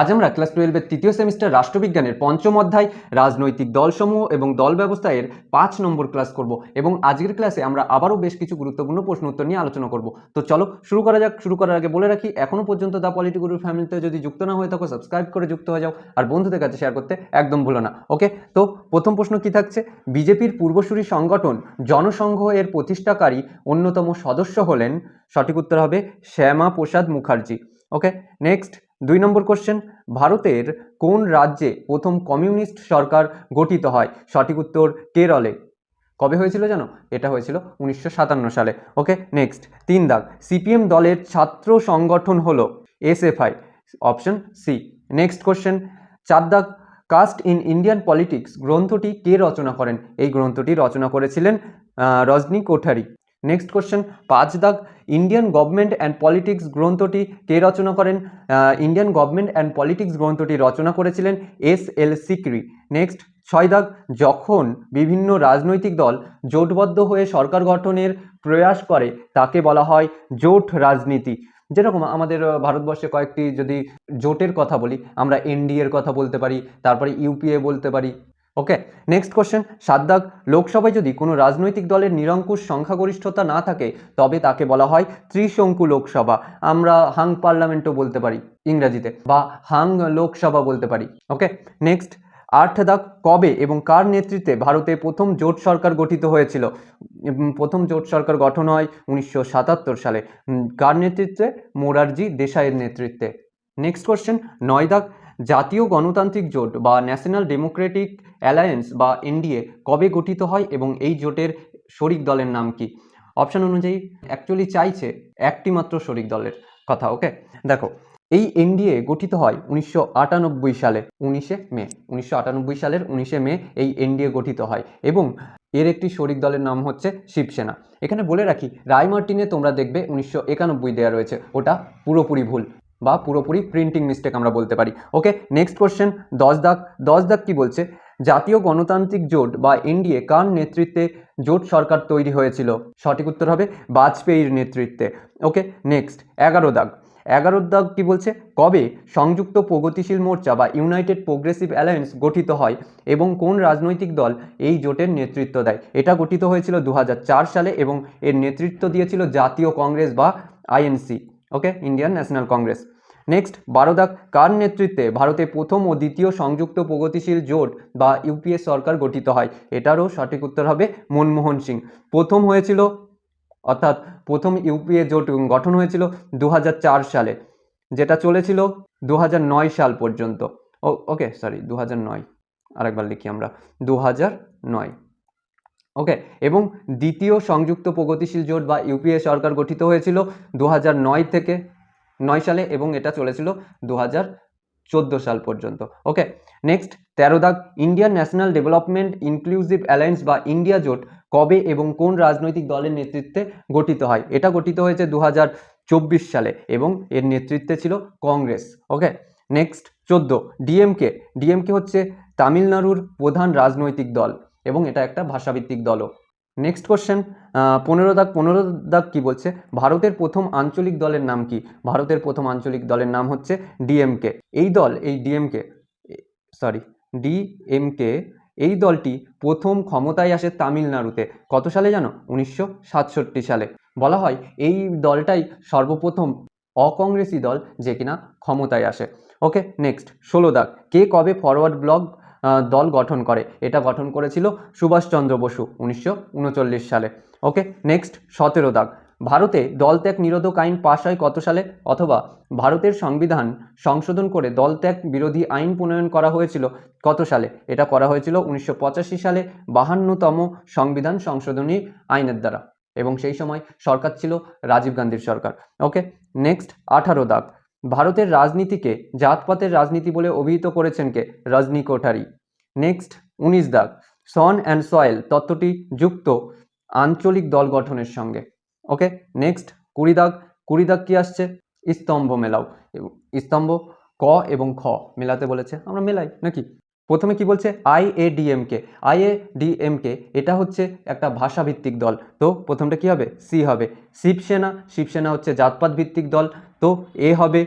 আজ আমরা ক্লাস টুয়েলভের তৃতীয় সেমিস্টার রাষ্ট্রবিজ্ঞানের পঞ্চম অধ্যায়, রাজনৈতিক দলসমূহ এবং দল ব্যবস্থা এর পাঁচ নম্বর ক্লাস করব এবং আজকের ক্লাসে আমরা আবারও বেশ কিছু গুরুত্বপূর্ণ প্রশ্ন উত্তর নিয়ে আলোচনা করব। তো চলো শুরু করা যাক, শুরু করার আগে বলে রাখি এখনও পর্যন্ত দ্য পলিটিকুর ফ্যামিলিতে যদি যুক্ত না হয়ে থাকো সাবস্ক্রাইব করে যুক্ত হয়ে যাও আর বন্ধুদের কাছে শেয়ার করতে একদম ভুলো না। ওকে তো প্রথম প্রশ্ন কি থাকছে? বিজেপির পূর্বসূরি সংগঠন জনসংঘ এর প্রতিষ্ঠাকারী অন্যতম সদস্য হলেন, সঠিক উত্তর হবে শ্যামা প্রসাদ মুখার্জি। ওকে নেক্সট দুই নম্বর কোশ্চেন ভারতের কোন রাজ্যে প্রথম কমিউনিস্ট সরকার গঠিত হয়? সঠিক উত্তর, কেরলে। কবে হয়েছিল জানো? এটা হয়েছিল উনিশশো সাতান্ন সালে। ওকে নেক্সট তিন দাগ। সিপিএম দলের ছাত্র সংগঠন হলো SFI. Option C next question চার দাগ কাস্ট ইন ইন্ডিয়ান পলিটিক্স গ্রন্থটি কে রচনা করেন? এই গ্রন্থটি রচনা করেছিলেন রজনী কোঠারি। নেক্সট কোশ্চেন পাঁচ দাগ ইন্ডিয়ান গভর্নমেন্ট অ্যান্ড পলিটিক্স গ্রন্থটি কে রচনা করেন? ইন্ডিয়ান গভর্নমেন্ট অ্যান্ড পলিটিক্স গ্রন্থটি রচনা করেছিলেন এস এল সিক্রি। নেক্সট ছয় দাগ, যখন বিভিন্ন রাজনৈতিক দল জোটবদ্ধ হয়ে সরকার গঠনের প্রয়াস করে, তাকে বলা হয় জোট রাজনীতি। যেরকম আমাদের ভারতবর্ষে কয়েকটি যদি জোটের কথা বলি, আমরা এনডিএর কথা বলতে পারি, তারপরে ইউপিএ বলতে পারি ওকে নেক্সট কোশ্চেন সাত দাগ, লোকসভায় যদি কোনো রাজনৈতিক দলের নিরঙ্কুশ সংখ্যাগরিষ্ঠতা না থাকে, তবে তাকে বলা হয় ত্রিশঙ্কু লোকসভা। আমরা হাং পার্লামেন্টও বলতে পারি ইংরাজিতে, বা হাং লোকসভা বলতে পারি। ওকে নেক্সট আট দাগ, কবে এবং কার নেতৃত্বে ভারতে প্রথম জোট সরকার গঠিত হয়েছিল? প্রথম জোট সরকার গঠন হয় উনিশশো সাতাত্তর সালে। কার নেতৃত্বে? মোরারজি দেশাইয়ের নেতৃত্বে। নেক্সট কোশ্চেন নয় দাগ, জাতীয় গণতান্ত্রিক জোট বা ন্যাশনাল ডেমোক্রেটিক অ্যালায়েন্স বা এনডিএ কবে গঠিত হয় এবং এই জোটের শরিক দলের নাম কি? অপশন অনুযায়ী অ্যাকচুয়ালি চাইছে একটি মাত্র শরিক দলের কথা ওকে দেখো, এই এনডিএ গঠিত হয় উনিশশো আটানব্বই সালে, উনিশে মে, উনিশশো আটানব্বই সালের উনিশে মে এই এনডিএ গঠিত হয় এবং এর একটি শরিক দলের নাম হচ্ছে শিবসেনা। এখানে বলে রাখি রায় মার্টিনে তোমরা দেখবে উনিশশো একানব্বই দেওয়া রয়েছে, ওটা পুরোপুরি ভুল বা পুরোপুরি প্রিন্টিং মিস্টেক আমরা বলতে পারি ওকে নেক্সট কোশ্চেন দশ দাগ দশ দাগ কি বলছে? জাতীয় গণতান্ত্রিক জোট বা এনডিএ কার নেতৃত্বে জোট সরকার তৈরি হয়েছিল? সঠিক উত্তর হবে বাজপেয়ীর নেতৃত্বে। ওকে, নেক্সট, এগারো দাগ। এগারো দাগ কি বলছে? কবে সংযুক্ত প্রগতিশীল মোর্চা বা ইউনাইটেড প্রোগ্রেসিভ অ্যালায়েন্স গঠিত হয় এবং কোন রাজনৈতিক দল এই জোটের নেতৃত্ব দেয়? এটা গঠিত হয়েছিল দু হাজার চার সালে এবং এর নেতৃত্ব দিয়েছিল জাতীয় কংগ্রেস বা INC. Okay, Indian national Congress. Next বারো দাগ কার নেতৃত্বে ভারতে প্রথম ও দ্বিতীয় সংযুক্ত প্রগতিশীল জোট বা ইউপিএ সরকার গঠিত হয়? এটারও সঠিক উত্তর হবে মনমোহন সিং। প্রথম হয়েছিল, অর্থাৎ প্রথম ইউপিএ জোট গঠন হয়েছিল দু হাজার চার সালে, যেটা চলেছিল দু হাজার নয় সাল পর্যন্ত। ও ওকে সরি দু নয়। আরেকবার লিখি আমরা। দু ওকে এবং দ্বিতীয় সংযুক্ত প্রগতিশীল জোট বা ইউপিএ সরকার গঠিত হয়েছিল দু থেকে নয় সালে এবং এটা চলেছিল দু হাজার চোদ্দ সাল পর্যন্ত। ওকে নেক্সট তেরো দাগ Indian national development inclusive alliance বা ইন্ডিয়া জোট কবে এবং কোন রাজনৈতিক দলের নেতৃত্বে গঠিত হয়? এটা গঠিত হয়েছে দু চব্বিশ সালে এবং এর নেতৃত্বে ছিল কংগ্রেস। ওকে নেক্সট চোদ্দ ডিএমকে ডিএমকে হচ্ছে তামিলনাড়ুর প্রধান রাজনৈতিক দল এবং এটা একটা ভাষাভিত্তিক দলও। নেক্সট কোশ্চেন পনেরো দাগ পনেরো দাগ কি বলছে? ভারতের প্রথম আঞ্চলিক দলের নাম কি? ভারতের প্রথম আঞ্চলিক দলের নাম হচ্ছে ডিএমকে এই দল, এই ডিএমকে সরি ডিএমকে এই দলটি প্রথম ক্ষমতায় আসে তামিলনাড়ুতে। কত সালে জানো? উনিশশো সাতষট্টি সালে। বলা হয় এই দলটাই সর্বপ্রথম অকংগ্রেসি দল যে কিনা ক্ষমতায় আসে। ওকে নেক্সট ষোলো দাগ। কে কবে ফরওয়ার্ড ব্লক দল গঠন করে। এটা গঠন করেছিল সুভাষচন্দ্র বসু উনিশশো উনচল্লিশ সালে। ওকে, নেক্সট, সতেরো দাগ। ভারতে দলত্যাগ নিরোধক আইন পাশ হয় কত সালে? অথবা ভারতের সংবিধান সংশোধন করে দলত্যাগ বিরোধী আইন প্রণয়ন করা হয়েছিল কত সালে? এটা করা হয়েছিল উনিশশো পঁচাশি সালে বাহান্নতম সংবিধান সংশোধনী আইনের দ্বারা। এবং সেই সময় সরকার ছিল রাজীব গান্ধীর সরকার। ওকে, নেক্সট, আঠারো দাগ। ভারতের রাজনীতিকে জাতপাতের রাজনীতি বলে অভিহিত করেছেন কে? রজনী কোঠারি। নেক্সট, উনিশ দাগ। সন অ্যান্ড সয়েল তত্ত্বটি যুক্ত আঞ্চলিক দল গঠনের সঙ্গে। ওকে, নেক্সট, কুড়ি দাগ। কুড়ি দাগ কি আসছে? স্তম্ভ মেলাও। স্তম্ভ, ক এবং খ মেলাতে বলেছে। আমরা মেলাই, নাকি? প্রথমে কি বলছে? I A DMK I A DMK এটা হচ্ছে একটা ভাষাভিত্তিক দল। তো প্রথমটা কি হবে? সি হবে। শিবসেনা। শিবসেনা হচ্ছে জাতপাত ভিত্তিক দল। তো এ হবে।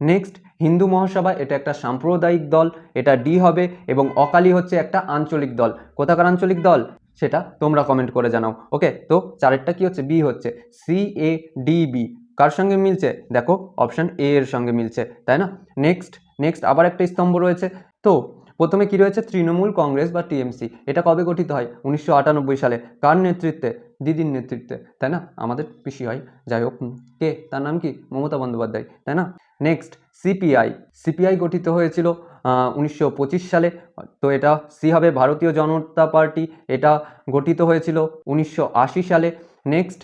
নেক্সট হিন্দু মহাসভা, এটা একটা সাম্প্রদায়িক দল, এটা ডি হবে এবং অকালি হচ্ছে একটা আঞ্চলিক দল। কোথাকার আঞ্চলিক দল? সেটা তোমরা কমেন্ট করে জানাও। ওকে তো চারেরটা কি হচ্ছে? বি হচ্ছে। সি এ ডি বি কার সঙ্গে মিলছে? দেখো অপশন এ এর সঙ্গে মিলছে, তাই না? নেক্সট নেক্সট আবার একটা স্তম্ভ রয়েছে। তো প্রথমে কী রয়েছে? তৃণমূল কংগ্রেস বা টিএমসি। এটা কবে গঠিত হয়? উনিশশো আটানব্বই সালে। কার নেতৃত্বে? দিদির নেতৃত্বে। তাই না? আমাদের পিসি হয়। যাই হোক, কে? তার নাম কি? মমতা বন্দ্যোপাধ্যায়। তাই না? Next, CPI. সিপিআই গঠিত হয়েছিল উনিশশো পঁচিশ সালে। তো এটা সি হবে ভারতীয় জনতা পার্টি। এটা গঠিত হয়েছিল উনিশশো আশি সালে। নেক্সট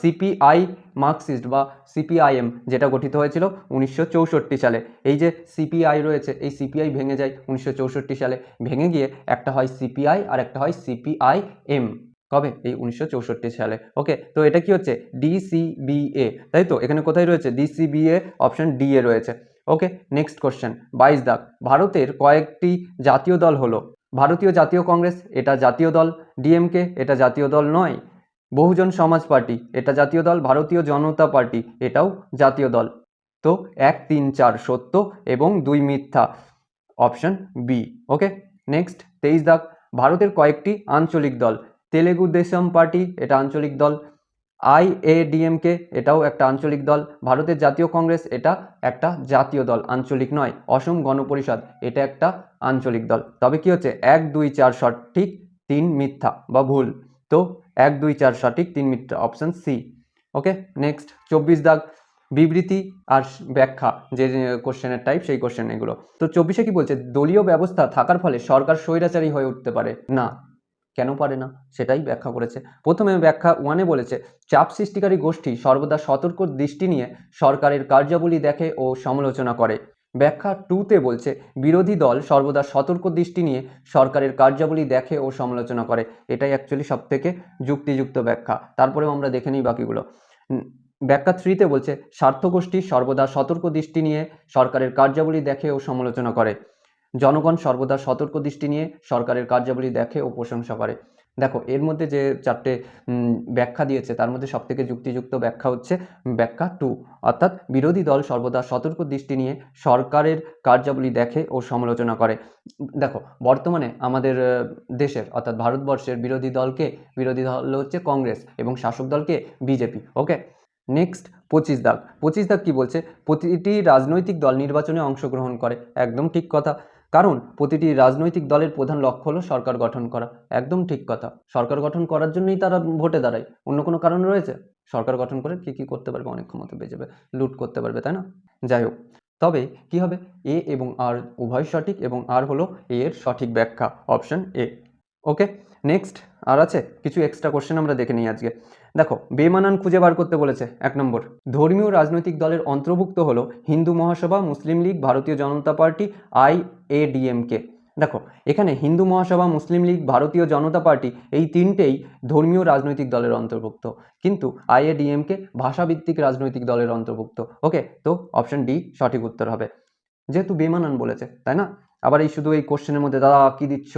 সিপিআই মার্কসিস্ট বা সিপিআইএম যেটা গঠিত হয়েছিল উনিশশো চৌষট্টি সালে। এই যে সিপিআই রয়েছে, এই সিপিআই ভেঙে যায় উনিশশো চৌষট্টি সালে। ভেঙে গিয়ে একটা হয় সিপিআই আর একটা হয় সিপিআইএম কবে? এই উনিশশো চৌষট্টি সালে। ওকে, তো এটা কি হচ্ছে? ডিসিবিএ তাই তো? এখানে কোথায় রয়েছে? ডিসিবিএ অপশন ডি এ রয়েছে। ওকে নেক্সট কোশ্চেন বাইশ দাগ। ভারতের কয়েকটি জাতীয় দল হলো। ভারতীয় জাতীয় কংগ্রেস, এটা জাতীয় দল। ডিএমকে এটা জাতীয় দল নয়। বহুজন সমাজ পার্টি, এটা জাতীয় দল, ভারতীয় জনতা পার্টি, এটাও জাতীয় দল। তো এক, তিন, চার সত্য এবং দুই মিথ্যা। অপশন বি ওকে নেক্সট তেইশ দাগ, ভারতের কয়েকটি আঞ্চলিক দল। তেলেগু দেশম পার্টি, এটা আঞ্চলিক দল। আই এ আইএডিএমকে এটাও একটা আঞ্চলিক দল। ভারতের জাতীয় কংগ্রেস, এটা একটা জাতীয় দল, আঞ্চলিক নয়। অসম গণপরিষদ, এটা একটা আঞ্চলিক দল। তবে কি হচ্ছে? এক, দুই, চার সঠিক তিন মিথ্যা বা ভুল। তো এক, দুই, চার সঠিক, তিন মিথ্যা অপশান সি ওকে নেক্সট চব্বিশ দাগ বিবৃতি আর ব্যাখ্যা, যে কোশ্চেনের টাইপ সেই কোশ্চেন এগুলো। তো চব্বিশে কি বলছে? দলীয় ব্যবস্থা থাকার ফলে সরকার স্বৈরাচারী হয়ে উঠতে পারে। না। কেন পারে না? সেটাই ব্যাখ্যা করেছে। প্রথমে ব্যাখ্যা ওয়ানে বলেছে, চাপ সৃষ্টিকারী গোষ্ঠী সর্বদা সতর্ক দৃষ্টি নিয়ে সরকারের কার্যাবলী দেখে ও সমালোচনা করে। ব্যাখ্যা টুতে বলছে, বিরোধী দল সর্বদা সতর্ক দৃষ্টি নিয়ে সরকারের কার্যাবলী দেখে ও সমালোচনা করে। এটাই অ্যাকচুয়ালি সব থেকে যুক্তিযুক্ত ব্যাখ্যা। তারপরেও আমরা দেখে নিই বাকিগুলো। ব্যাখ্যা থ্রিতে বলছে, স্বার্থগোষ্ঠী সর্বদা সতর্ক দৃষ্টি নিয়ে সরকারের কার্যাবলী দেখে ও সমালোচনা করে। জনগণ সর্বদা সতর্ক দৃষ্টি নিয়ে সরকারের কার্যাবলী দেখে ও প্রশংসা করে। দেখো, এর মধ্যে যে চারটে ব্যাখ্যা দিয়েছে, তার মধ্যে সবথেকে যুক্তিযুক্ত ব্যাখ্যা হচ্ছে ব্যাখ্যা টু অর্থাৎ বিরোধী দল সর্বদা সতর্ক দৃষ্টি নিয়ে সরকারের কার্যাবলী দেখে ও সমালোচনা করে। দেখো, বর্তমানে আমাদের দেশের, অর্থাৎ ভারতবর্ষের বিরোধী দলকে, বিরোধী দল হচ্ছে কংগ্রেস এবং শাসক দলকে বিজেপি ওকে নেক্সট পঁচিশ দাগ। পঁচিশ দাগ কি বলছে? প্রতিটি রাজনৈতিক দল নির্বাচনে অংশগ্রহণ করে, একদম ঠিক কথা। কারণ প্রতিটি রাজনৈতিক দলের প্রধান লক্ষ্য হলো সরকার গঠন করা। একদম ঠিক কথা। সরকার গঠন করার জন্যই তারা ভোটে দাঁড়ায়। অন্য কোনো কারণ রয়েছে? সরকার গঠন করে কি কি করতে পারবে? অনেক ক্ষমতা পেয়ে যাবে, লুট করতে পারবে, তাই না? যাই হোক, তবে কি হবে? এ এবং আর উভয় সঠিক এবং আর হলো এ এর সঠিক ব্যাখ্যা, অপশন এ। Okay, next. আর আছে, কিছু এক্সট্রা কোশ্চেন আমরা দেখে নিই আজকে। দেখো বেমানান খুঁজে বার করতে বলেছে, এক নম্বর। ধর্মীয় রাজনৈতিক দলের অন্তর্ভুক্ত হলো Hindu Mahasabha, Muslim League, Bharatiya Janata party, I A DMK দেখো, এখানে হিন্দু মহাসভা, মুসলিম লীগ, ভারতীয় জনতা পার্টি এই তিনটেই ধর্মীয় রাজনৈতিক দলের অন্তর্ভুক্ত। কিন্তু আইএডিএমকে ভাষাভিত্তিক রাজনৈতিক দলের অন্তর্ভুক্ত। ওকে, তো অপশন ডি সঠিক উত্তর হবে। যেহেতু বেমানান বলেছে, তাই না? আবার এই শুধু এই কোশ্চেনের মধ্যে, দাদা, কি দিচ্ছ?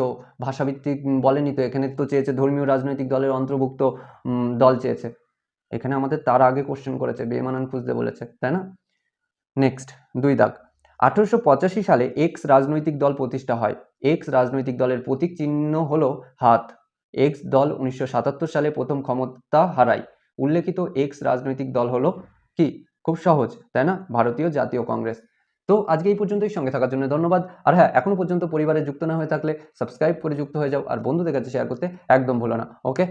ভাষাভিত্তিক বলেনি তো, এখানে তো চেয়েছে ধর্মীয় রাজনৈতিক দলের অন্তর্ভুক্ত দল চেয়েছে। এখানে আমাদের তার আগে কোশ্চেন করেছে বেমানান খুঁজতে বলেছে, তাই না? নেক্সট দুই দাগ। আঠেরোশো পঁচাশি সালে এক্স রাজনৈতিক দল প্রতিষ্ঠা হয়। এক্স রাজনৈতিক দলের প্রতীক চিহ্ন হলো হাত। এক্স দল উনিশশো সাতাত্তর সালে প্রথম ক্ষমতা হারায়। উল্লেখিত এক্স রাজনৈতিক দল হলো কি? খুব সহজ, তাই না? ভারতীয় জাতীয় কংগ্রেস। তো আজকে এই পর্যন্তই সঙ্গে থাকার জন্য ধন্যবাদ। আর হ্যাঁ এখনও পর্যন্ত পরিবারে যুক্ত না হয়ে থাকলে সাবস্ক্রাইব করে যুক্ত হয়ে যাও। আর বন্ধুদের কাছে শেয়ার করতে একদম ভুলো না। ওকে